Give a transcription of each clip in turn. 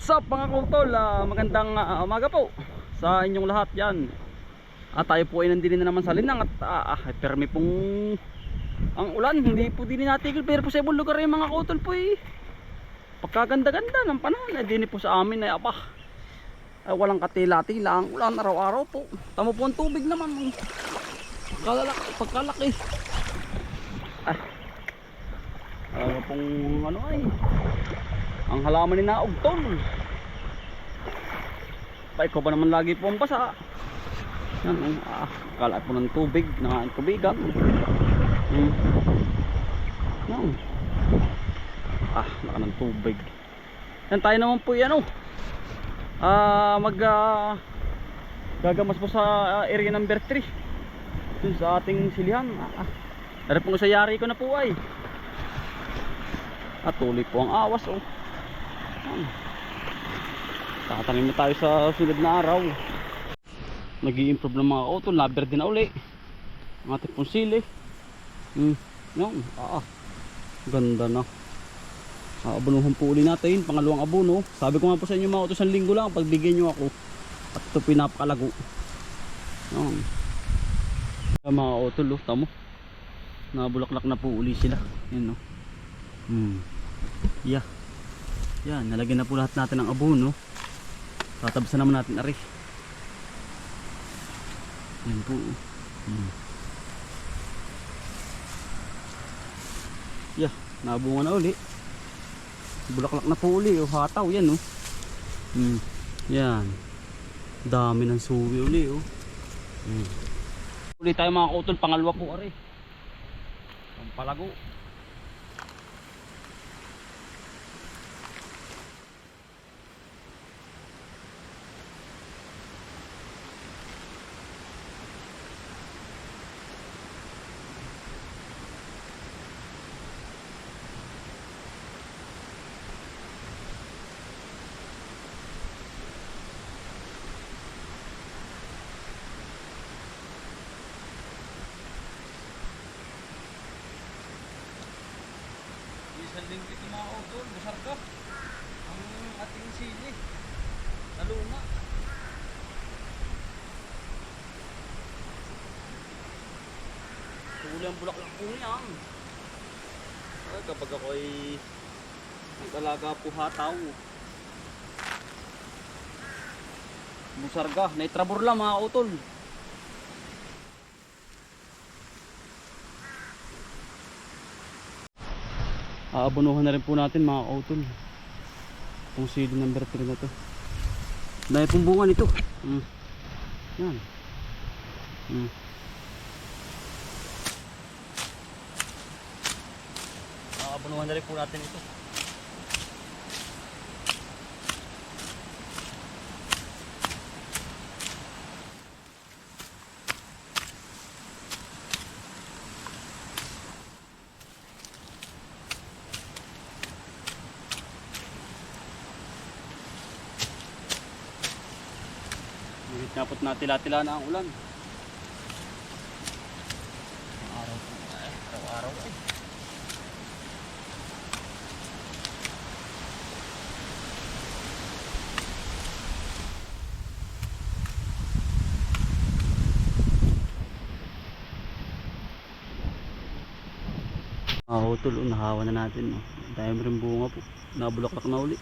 What's up mga kautol? Ah, magandang ah, umaga po sa inyong lahat yan. At tayo po ay nandito na naman sa linang at ah, ah, permi pong ang ulan. Hindi po din natigil pero po sa ibang lugar yung mga kautol po eh. Pagkaganda-ganda ng panahon ay din po sa amin ay apa. Ay, walang katila-tila ang ulan araw-araw po. Tamo po ang tubig naman. Pagkalaki. Pagkalaki. Ay. Ano pong ano ay ang halaman ni Naog pa ikaw ba naman lagi po ang basa yan oh, ah, kalat po ng tubig nakain tubigan hmm. yan. Ah naka ng tubig. Yan tayo naman po yan oh. Ah mag ah, gagamas po sa ah, area number 3 dun sa ating silihan. Ah, ah. Dari pong sayari ko na po ay. At tuloy po ang awas oh. Ayan. Tatanim na tayo sa sunod na araw. nag improve ng mga auto, laber din na uli. Ang ating sili. Hmm. Yan. Ah, ah. Ganda na. Aabunuhan po uli natin, pangalawang abono. Sabi ko nga po sa inyo mga auto, isang linggo lang, pagbigyan nyo ako. At ito pinapakalago. Ang mga auto, lo, tamo. Nabulaklak na po uli sila. Yan, no. Hmm. Yeah. Yan, nalagyan na po lahat natin ng abono. Tatabsan naman natin ari. Yan po. Hmm. Yeah, nabunga na uli. Bulaklak na po uli, oh, hataw yan oh. Hmm. Yan. Dami ng suwi uli oh. Hmm. Uli tayo mga kautol, pangalawa po ari. Pampalago. Isang linggo ito mga utol, busar ka. Ang ating sili. Naluma. Huli ang bulaklak po niyan. Ay, kapag ako ay nag-alaga po hataw. Busarga, naitrabor lang mga utol. Aabonuhan na rin po natin mga kautol. Itong CD number 3 na to. Dahil pong bunga nito. Mm. Yan. Mm. Aabonuhan na rin po natin ito. Napot na tila-tila na ang ulan. Araw po. Araw-araw eh. Ah, utol, oh, nahawa na natin. Oh. Dahil rin bunga po. Nabulaklak na uli.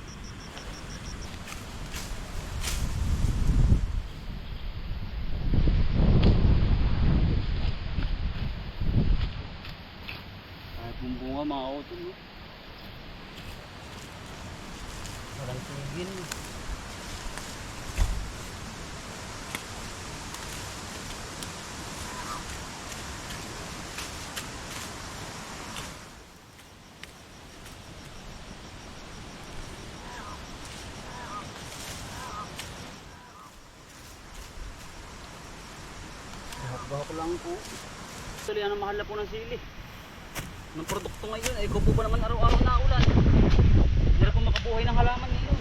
Kahit yung bunga mga utol. No? Walang tigil. Lang po. Actually, ano mahal na po ng sili. Ng produkto ngayon, ay ko po ba naman araw-araw na ulan. Hindi po makabuhay ng halaman ngayon.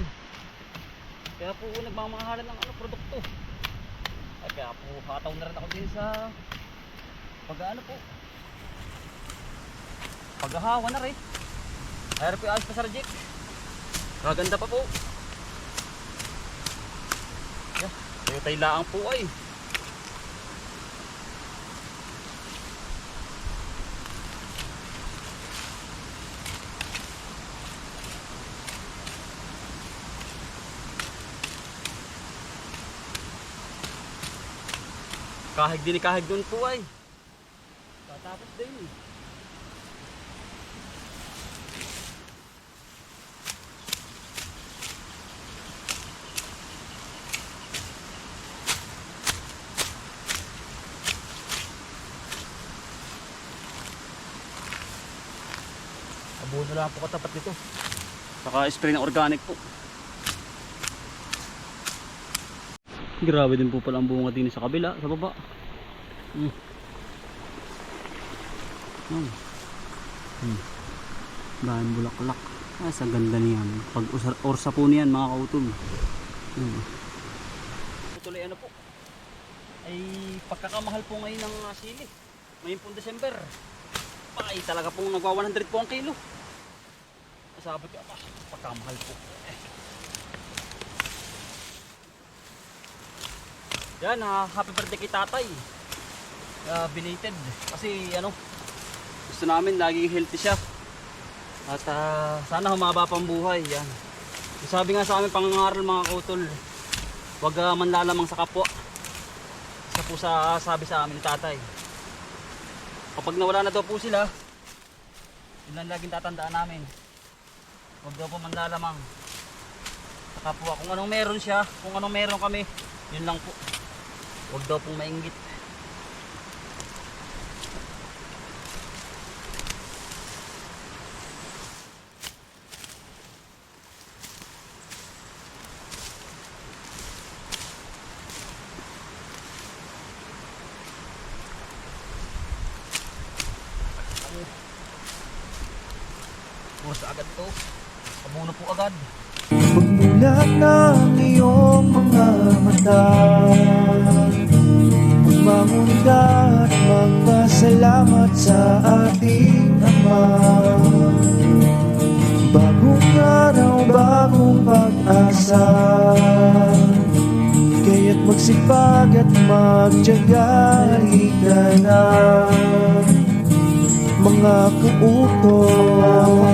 Kaya po nagmamahalan ng ano, produkto. Ay, kaya po hataw na rin ako din sa pag-ano po. Paghahawa na rin. Ay, po ayos pa sa reject. Kaganda pa po. Tayo tayo laang po ay. Kahig din kahig doon po ay. Tatapos din. Abono lang po katapat nito. Saka spray ng organic po. Grabe din po pala ang bunga din sa kabila, sa baba. Hmm. Hmm. Hmm. Dahil bulaklak. Ah, sa ganda niyan. Pag orsa po niyan mga kautol. Hmm. Tuloy ano po? Ay pagkakamahal po ngayon ng uh, sili. Ngayon po December. Ay talaga pong nagwa 100 po ang kilo. Sabi ko, ah, pagkamahal po. Eh. Yan, ha, happy birthday kay tatay. Uh, belated. Kasi ano, gusto namin lagi healthy siya. At ah, sana humaba pang buhay. Yan. Sabi nga sa amin pangangaral mga kautol, huwag uh, manlalamang sa kapwa. Isa po sa sabi sa amin tatay. Kapag nawala na daw po sila, yun lang laging tatandaan namin. Huwag daw po manlalamang sa kapwa. Kung anong meron siya, kung anong meron kami, yun lang po. Huwag daw pong mainggit. Puros agad to. Pabuno po agad. Pagmulat ng iyong mga mata Magmamunda at magpasalamat sa ating Ama. Bagong araw, bagong pag-asa. Kaya't magsipag at magtyaga Halika na. Mga kautoy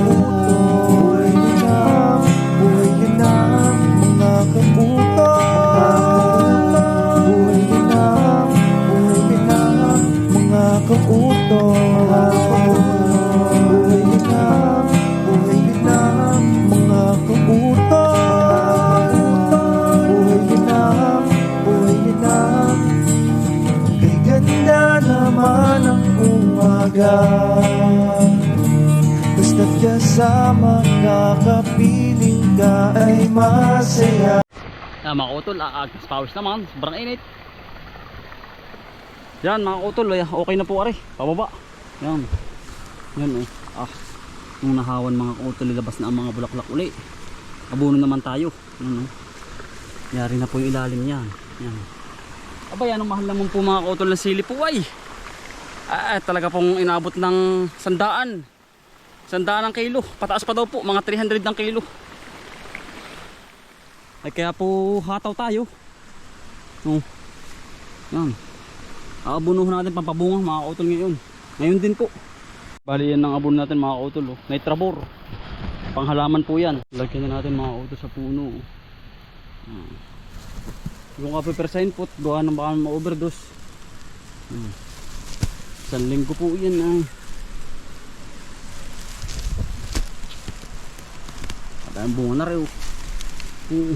Basta't kasama ka, kapiling ka ay masaya Yan mga utol, aagtas pawis naman, sobrang init. Yan mga utol, ay, okay na po ari, pababa. Yan. Yan oh. Ah, nung nahawan mga utol, ilabas na ang mga bulaklak uli. Abuno naman tayo. Yan oh. Yari na po yung ilalim niyan. Yan. Aba yan ang mahal naman po mga utol ng sili po ay. Ah, talaga pong inabot ng sandaan. Sandaan ang kilo. Pataas pa daw po, mga 300 ang kilo. Ay kaya po hataw tayo. Oh. Yan. Aabunuhan natin pampabunga mga kautol ngayon. Ngayon din po. Bali yan ang abon natin mga kautol. Oh. Nitrabor. Panghalaman po yan. Lagyan na natin mga kautol sa puno. Ah. Yung kape percent po, gawa ng baka ma-overdose. Hmm. Isang linggo po yan ay. Madaming bunga na rin. oh. Oo.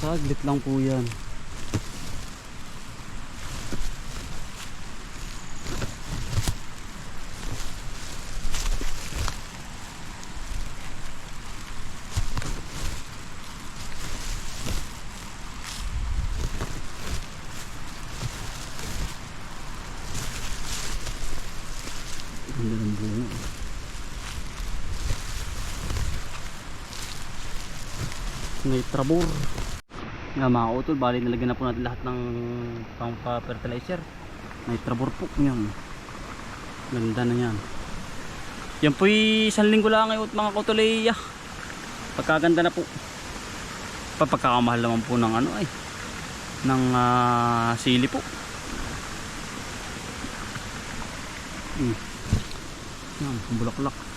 Saglit lang po yan. Ganda ng bunga. May trabor. Nga mga utol, bali nilagyan na po natin lahat ng pang-fertilizer. Nitrabor po, yan. Ganda na yan. Yan po'y isang linggo lang ngayon mga kutulay. ah. Pagkaganda na po. Papagkakamahal naman po ng ano ay. Ng ah, sili po. Hmm. Yan, bulaklak.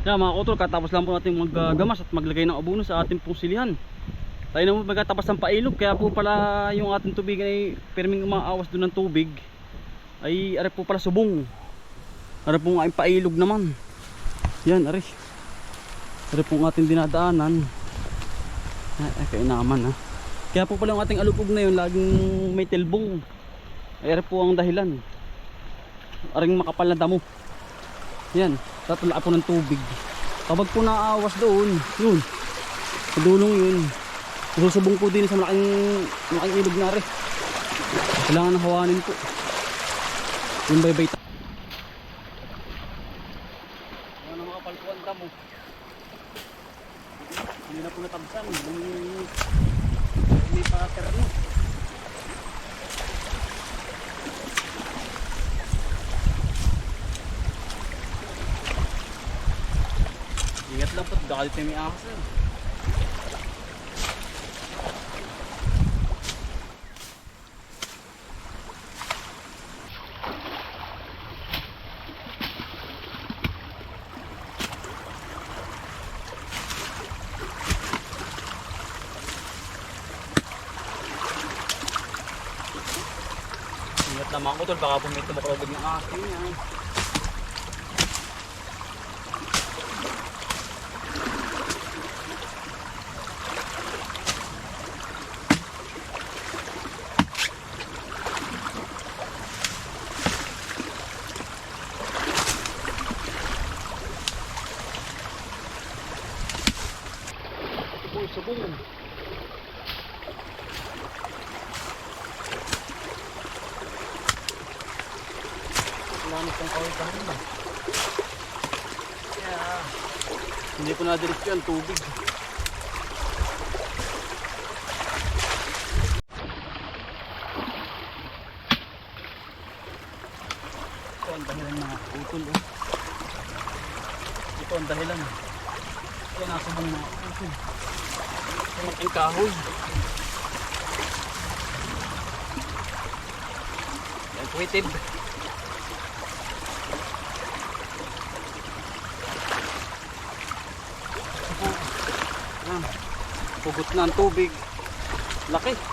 Kaya mga kutol, katapos lang po natin maggamas at maglagay ng abono sa ating pong silihan. Tayo na po magkatapos ng pailog, kaya po pala yung ating tubig ay pirming umaawas doon ng tubig ay ari po pala subong. Ari po nga pailog naman. Yan, ari. Ari po ating dinadaanan. Ay, ay kainaman ha. Kaya po pala yung ating alupog na yun, laging may tilbong. Ay, ari po ang dahilan. Aring makapal na damo. Yan, tatala po ng tubig. Kapag po naawas doon, yun. Sa dulong yun. Susubong po din sa malaking, malaking ilog na rin. Kailangan hawanin po. Yung bye-bye. Ano makapal po ang damo. Hindi na po natabsan. Yung- May paterno. Ingat lang po, baka dito may ahas eh. Ingat lang mga kutol, baka pumito makrobog ng ahas yun yan. Uy, sabong. Wala na pong kawin kahit ba? Yeah. Hindi ko nadiretso yan, tubig. Ito ang dahilan mga utol oh. Ito ang dahilan. Ito nasa bang mga utol. Ito ang kahoy. Yan, kuwitib. Yan. Pugot na ang tubig. Laki.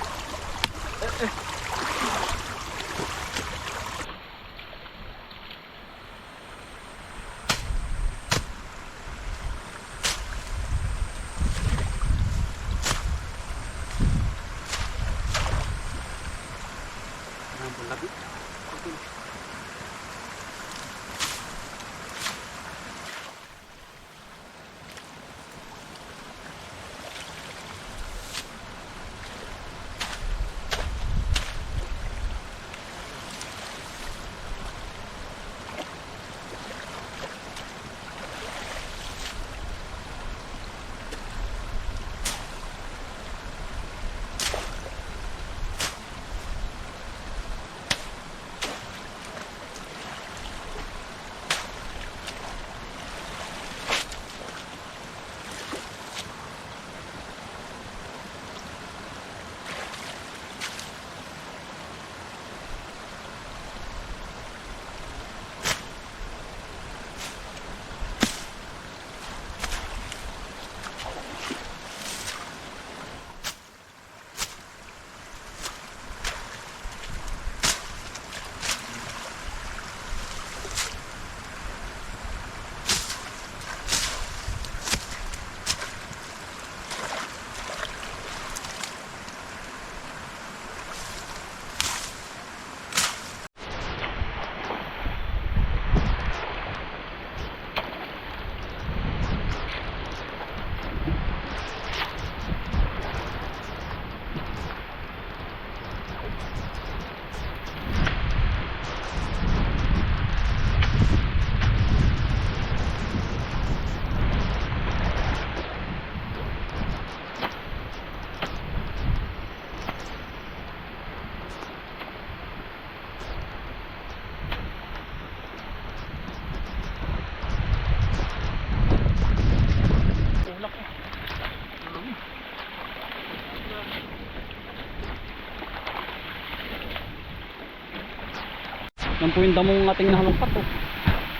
Po yung damong ating nahalungkat oh.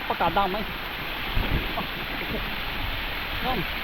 Pagkadamay. Ah. Yan.